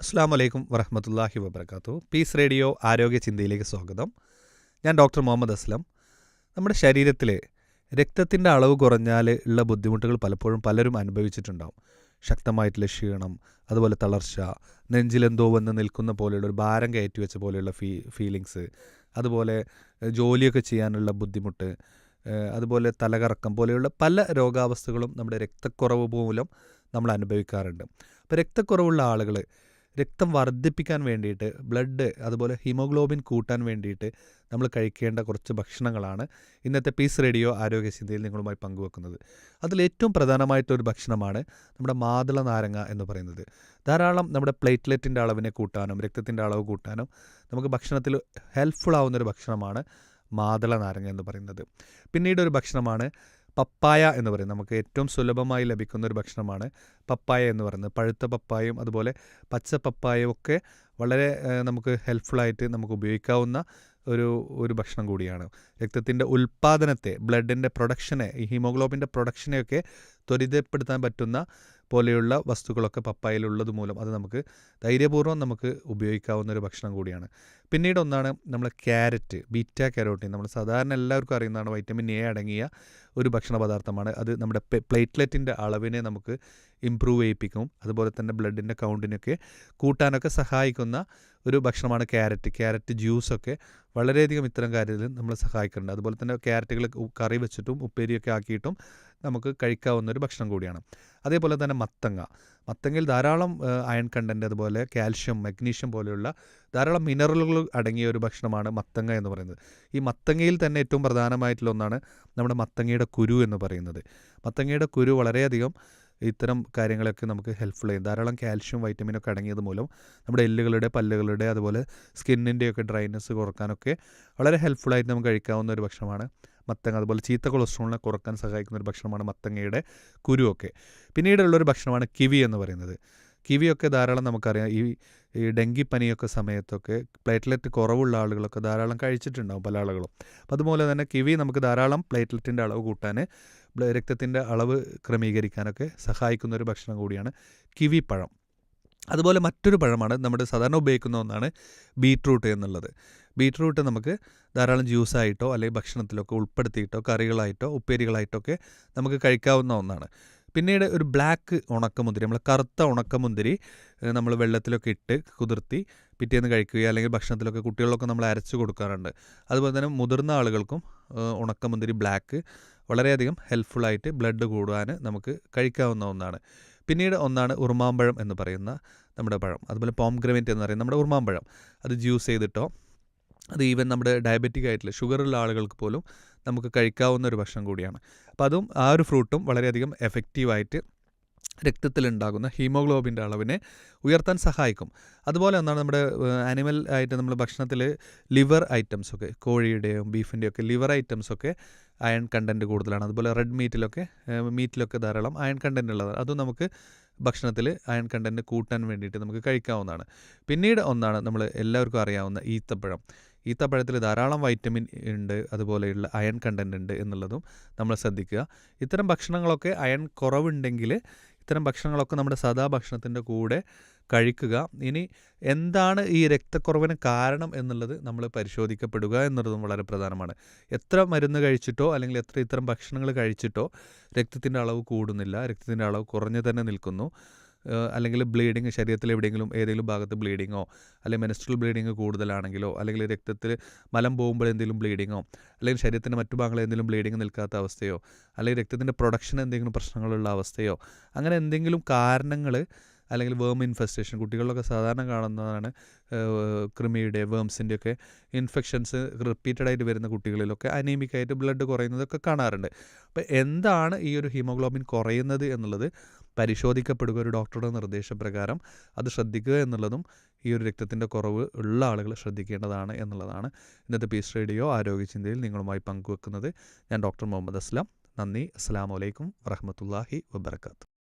അസ്സാം വലൈക്കും വറഹമത്തല്ലാഹി വബർക്കാത്തു പീസ് റേഡിയോ ആരോഗ്യ ചിന്തയിലേക്ക് സ്വാഗതം. ഞാൻ ഡോക്ടർ മുഹമ്മദ് അസ്ലം. നമ്മുടെ ശരീരത്തിൽ രക്തത്തിന്റെ അളവ് കുറഞ്ഞാൽ ഉള്ള ബുദ്ധിമുട്ടുകൾ പലപ്പോഴും പലരും അനുഭവിച്ചിട്ടുണ്ടാവും. ശക്തമായിട്ടുള്ള ക്ഷീണം അതുപോലെ തളർച്ച നെഞ്ചിലെന്തോ വന്ന് നിൽക്കുന്ന പോലെയുള്ള ഒരു ഭാരം കയറ്റി വെച്ച പോലെയുള്ള ഫീ ഫീലിങ്സ് അതുപോലെ ജോലിയൊക്കെ ചെയ്യാനുള്ള ബുദ്ധിമുട്ട് അതുപോലെ തലകറക്കം പോലെയുള്ള പല രോഗാവസ്ഥകളും നമ്മുടെ രക്തക്കുറവ് മൂലം നമ്മൾ അനുഭവിക്കാറുണ്ട്. അപ്പോൾ രക്തക്കുറവുള്ള ആളുകൾ രക്തം വർദ്ധിപ്പിക്കാൻ വേണ്ടിയിട്ട് ബ്ലഡ് അതുപോലെ ഹീമോഗ്ലോബിൻ കൂട്ടാൻ വേണ്ടിയിട്ട് നമ്മൾ കഴിക്കേണ്ട കുറച്ച് ഭക്ഷണങ്ങളാണ് ഇന്നത്തെ പീസ് റേഡിയോ ആരോഗ്യചിന്തയിൽ നിങ്ങളുമായി പങ്കുവെക്കുന്നത്. അതിൽ അതിലേറ്റവും പ്രധാനമായിട്ടൊരു ഭക്ഷണമാണ് നമ്മുടെ മാതള നാരങ്ങ എന്ന് പറയുന്നത്. ധാരാളം നമ്മുടെ പ്ലേറ്റ്ലെറ്റിന്റെ അളവിനെ കൂട്ടാനും രക്തത്തിന്റെ അളവ് കൂട്ടാനും നമുക്ക് ഭക്ഷണത്തിൽ ഹെൽപ്ഫുൾ ആവുന്നൊരു ഭക്ഷണമാണ് മാതള നാരങ്ങ എന്ന് പറയുന്നത്. പിന്നീട് ഒരു ഭക്ഷണമാണ് പപ്പായ എന്ന് പറയുന്നത് നമുക്ക് ഏറ്റവും സുലഭമായി ലഭിക്കുന്ന ഒരു ഭക്ഷണമാണ് പപ്പായ എന്ന് പറയുന്നത്. പഴുത്ത പപ്പായയും അതുപോലെ പച്ച പപ്പായയും ഒക്കെ വളരെ നമുക്ക് ഹെൽപ്ഫുള്ളായിട്ട് നമുക്ക് ഉപയോഗിക്കാവുന്ന ഒരു ഒരു ഭക്ഷണം കൂടിയാണ്. രക്തത്തിന്റെ ഉൽപ്പാദനത്തെ ബ്ലഡിന്റെ പ്രൊഡക്ഷനെ ഈ ഹീമോഗ്ലോബിന്റെ പ്രൊഡക്ഷനെയൊക്കെ ത്വരിതപ്പെടുത്താൻ പറ്റുന്ന പോലെയുള്ള വസ്തുക്കളൊക്കെ പപ്പായയിലുള്ളത് മൂലം അത് നമുക്ക് ധൈര്യപൂർവം നമുക്ക് ഉപയോഗിക്കാവുന്ന ഒരു ഭക്ഷണം കൂടിയാണ്. പിന്നീട് ഒന്നാണ് നമ്മൾ ക്യാരറ്റ് ബീറ്റ കരോട്ടീൻ. നമ്മൾ സാധാരണ എല്ലാവർക്കും അറിയുന്നതാണ് വൈറ്റമിൻ എ അടങ്ങിയ ഒരു ഭക്ഷണ പദാർത്ഥമാണ് അത് നമ്മുടെ പ്ലേറ്റ്ലെറ്റിന്റെ അളവിനെ നമുക്ക് ഇമ്പ്രൂവ് ചെയ്യിപ്പിക്കും. അതുപോലെ തന്നെ ബ്ലഡിന്റെ കൗണ്ടിനൊക്കെ കൂട്ടാനൊക്കെ സഹായിക്കുന്ന ഒരു ഭക്ഷണമാണ് ക്യാരറ്റ്. ക്യാരറ്റ് ജ്യൂസൊക്കെ വളരെയധികം ഇത്തരം കാര്യത്തിൽ നമ്മൾ സഹായിക്കുന്നുണ്ട്. അതുപോലെ തന്നെ ക്യാരറ്റുകൾ കറി വെച്ചിട്ടും ഉപ്പേരിയൊക്കെ ആക്കിയിട്ടും നമുക്ക് കഴിക്കാവുന്ന ഒരു ഭക്ഷണം കൂടിയാണ്. അതേപോലെ തന്നെ മത്തങ്ങ. മത്തങ്ങയിൽ ധാരാളം അയൺ കണ്ടന്റ് അതുപോലെ കാൽഷ്യം മഗ്നീഷ്യം പോലെയുള്ള ധാരാളം മിനറലുകൾ അടങ്ങിയ ഒരു ഭക്ഷണമാണ് മത്തങ്ങ എന്ന് പറയുന്നത്. ഈ മത്തങ്ങയിൽ തന്നെ ഏറ്റവും പ്രധാനമായിട്ടുള്ള ഒന്നാണ് നമ്മുടെ മത്തങ്ങയുടെ കുരു എന്ന് പറയുന്നത്. മത്തങ്ങയുടെ കുരു വളരെയധികം ഇത്തരം കാര്യങ്ങളൊക്കെ നമുക്ക് ഹെൽപ്ഫുൾ ചെയ്യും ധാരാളം കാൽഷ്യം വൈറ്റമിനൊക്കെ അടങ്ങിയത് മൂലം നമ്മുടെ എല്ലുകളുടെ പല്ലുകളുടെ അതുപോലെ സ്കിന്നിന്റെയൊക്കെ ഡ്രൈനെസ് കുറക്കാനൊക്കെ വളരെ ഹെൽപ്ഫുള്ളായിട്ട് നമുക്ക് കഴിക്കാവുന്ന ഒരു ഭക്ഷണമാണ് മത്തങ്ങ അതുപോലെ ചീത്ത കൊളസ്ട്രോളിനെ കുറയ്ക്കാൻ സഹായിക്കുന്ന ഒരു ഭക്ഷണമാണ് മത്തങ്ങയുടെ കുരുവൊക്കെ. പിന്നീടുള്ളൊരു ഭക്ഷണമാണ് കിവി എന്ന് പറയുന്നത്. കിവിയൊക്കെ ധാരാളം നമുക്കറിയാം. ഈ ഈ ഡെങ്കിപ്പനിയൊക്കെ സമയത്തൊക്കെ പ്ലേറ്റ്ലെറ്റ് കുറവുള്ള ആളുകളൊക്കെ ധാരാളം കഴിച്ചിട്ടുണ്ടാവും പല ആളുകളും. അപ്പോൾ അതുപോലെ തന്നെ കിവി നമുക്ക് ധാരാളം പ്ലേറ്റ്ലെറ്റിന്റെ അളവ് കൂട്ടാൻ രക്തത്തിന്റെ അളവ് ക്രമീകരിക്കാനൊക്കെ സഹായിക്കുന്ന ഒരു ഭക്ഷണം കൂടിയാണ് കിവി പഴം. അതുപോലെ മറ്റൊരു പഴമാണ് നമ്മുടെ സാധാരണ ഉപയോഗിക്കുന്ന ഒന്നാണ് ബീട്രൂട്ട് എന്നുള്ളത്. ബീട്രൂട്ട് നമുക്ക് ധാരാളം ജ്യൂസായിട്ടോ അല്ലെങ്കിൽ ഭക്ഷണത്തിലൊക്കെ ഉൾപ്പെടുത്തിയിട്ടോ കറികളായിട്ടോ ഉപ്പേരികളായിട്ടോ ഒക്കെ നമുക്ക് കഴിക്കാവുന്ന ഒന്നാണ്. പിന്നീട് ഒരു ബ്ലാക്ക് ഉണക്കമുന്തിരി നമ്മൾ കറുത്ത ഉണക്കമുന്തിരി നമ്മൾ വെള്ളത്തിലൊക്കെ ഇട്ട് കുതിർത്തി പിറ്റേന്ന് കഴിക്കുകയോ അല്ലെങ്കിൽ ഭക്ഷണത്തിലൊക്കെ കുട്ടികളൊക്കെ നമ്മൾ അരച്ചു കൊടുക്കാറുണ്ട്. അതുപോലെ തന്നെ മുതിർന്ന ആളുകൾക്കും ഉണക്കമുന്തിരി ബ്ലാക്ക് വളരെയധികം ഹെൽപ്ഫുള്ളായിട്ട് ബ്ലഡ് കൂടുവാൻ നമുക്ക് കഴിക്കാവുന്ന ഒന്നാണ്. പിന്നീട് ഒന്നാണ് ഉറുമാമ്പഴം എന്ന് പറയുന്ന നമ്മുടെ പഴം. അതുപോലെ പോംഗ്രമേറ്റ് എന്ന് പറയുന്ന നമ്മുടെ ഉറുമാമ്പഴം. അത് ജ്യൂസ് ചെയ്തിട്ടോ അത് ഈവൻ നമ്മുടെ ഡയബറ്റിക് ആയിട്ടുള്ള ഷുഗറുള്ള ആളുകൾക്ക് പോലും നമുക്ക് കഴിക്കാവുന്ന ഒരു ഭക്ഷണം കൂടിയാണ്. അപ്പോൾ അതും ആ ഒരു ഫ്രൂട്ടും വളരെയധികം എഫക്റ്റീവായിട്ട് രക്തത്തിലുണ്ടാകുന്ന ഹീമോഗ്ലോബിന്റെ അളവിനെ ഉയർത്താൻ സഹായിക്കും. അതുപോലെ ഒന്നാണ് നമ്മുടെ ആനിമൽ ആയിട്ട് നമ്മൾ ഭക്ഷണത്തിൽ ലിവർ ഐറ്റംസ് ഒക്കെ കോഴിയുടെയും ബീഫിന്റെയും ഒക്കെ ലിവർ ഐറ്റംസ് ഒക്കെ അയൺ കണ്ടന്റ് കൂടുതലാണ്. അതുപോലെ റെഡ് മീറ്റിലൊക്കെ മീറ്റിലൊക്കെ ധാരാളം അയൺ കണ്ടന്റ് ഉള്ളതാണ് അതും നമുക്ക് ഭക്ഷണത്തിൽ അയൺ കണ്ടന്റ് കൂട്ടാൻ വേണ്ടിയിട്ട് നമുക്ക് കഴിക്കാവുന്നതാണ്. പിന്നീട് ഒന്നാണ് നമ്മൾ എല്ലാവർക്കും അറിയാവുന്ന ഈത്തപ്പഴം. ഈത്തപ്പഴത്തിൽ ധാരാളം വൈറ്റമിൻ ഉണ്ട് അതുപോലെയുള്ള അയൺ കണ്ടന്റ് ഉണ്ട് എന്നുള്ളതും നമ്മൾ ശ്രദ്ധിക്കുക. ഇത്തരം ഭക്ഷണങ്ങളൊക്കെ അയൺ കുറവുണ്ടെങ്കിൽ ഇത്തരം ഭക്ഷണങ്ങളൊക്കെ നമ്മുടെ സദാ ഭക്ഷണത്തിന്റെ കൂടെ കഴിക്കുക. ഇനി എന്താണ് ഈ രക്തക്കുറവിന് കാരണം എന്നുള്ളത് നമ്മൾ പരിശോധിക്കപ്പെടുക എന്നുള്ളതും വളരെ പ്രധാനമാണ്. എത്ര മരുന്ന് കഴിച്ചിട്ടോ അല്ലെങ്കിൽ എത്ര ഇത്തരം ഭക്ഷണങ്ങൾ കഴിച്ചിട്ടോ രക്തത്തിന്റെ അളവ് കൂടുന്നില്ല. രക്തത്തിന്റെ അളവ് കുറഞ്ഞു തന്നെ നിൽക്കുന്നു. അല്ലെങ്കിൽ ബ്ലീഡിങ് ശരീരത്തിൽ എവിടെയെങ്കിലും ഏതെങ്കിലും ഭാഗത്ത് ബ്ലീഡിങ്ങോ അല്ലെങ്കിൽ മെനസ്ട്രൽ ബ്ലീഡിങ് കൂടുതലാണെങ്കിലോ അല്ലെങ്കിൽ രക്തത്തിൽ മലം പോകുമ്പോൾ എന്തെങ്കിലും ബ്ലീഡിങ്ങോ അല്ലെങ്കിൽ ശരീരത്തിന്റെ മറ്റു ഭാഗങ്ങളിൽ എന്തെങ്കിലും ബ്ലീഡിങ് നിൽക്കാത്ത അവസ്ഥയോ അല്ലെങ്കിൽ രക്തത്തിന്റെ പ്രൊഡക്ഷൻ എന്തെങ്കിലും പ്രശ്നങ്ങളുള്ള അവസ്ഥയോ അങ്ങനെ എന്തെങ്കിലും കാരണങ്ങൾ അല്ലെങ്കിൽ വേം ഇൻഫെസ്റ്റേഷൻ കുട്ടികളിലൊക്കെ സാധാരണ കാണുന്നതാണ് കൃമിയുടെ വേംസിന്റെ ഒക്കെ ഇൻഫെക്ഷൻസ് റിപ്പീറ്റഡ് ആയിട്ട് വരുന്ന കുട്ടികളിലൊക്കെ അനീമിക്കായിട്ട് ബ്ലഡ് കുറയുന്നതൊക്കെ കാണാറുണ്ട്. അപ്പോൾ എന്താണ് ഈ ഒരു ഹീമോഗ്ലോബിൻ കുറയുന്നത് എന്നുള്ളത്? പരിശോധിക്കപ്പെടുക ഒരു ഡോക്ടറുടെ നിർദ്ദേശപ്രകാരം അത് ശ്രദ്ധിക്കുക എന്നുള്ളതും ഈ ഒരു രക്തത്തിന്റെ കുറവ് ഉള്ള ആളുകൾ ശ്രദ്ധിക്കേണ്ടതാണ് എന്നുള്ളതാണ് ഇന്നത്തെ പീസ് റേഡിയോ ആരോഗ്യചിന്തയിൽ നിങ്ങളുമായി പങ്കുവെക്കുന്നത് ഞാൻ ഡോക്ടർ മുഹമ്മദ് അസ്ലാം. നന്ദി. അസ്സാം വലൈക്കും വറഹമത്തല്ലാഹി വബർക്കാത്തു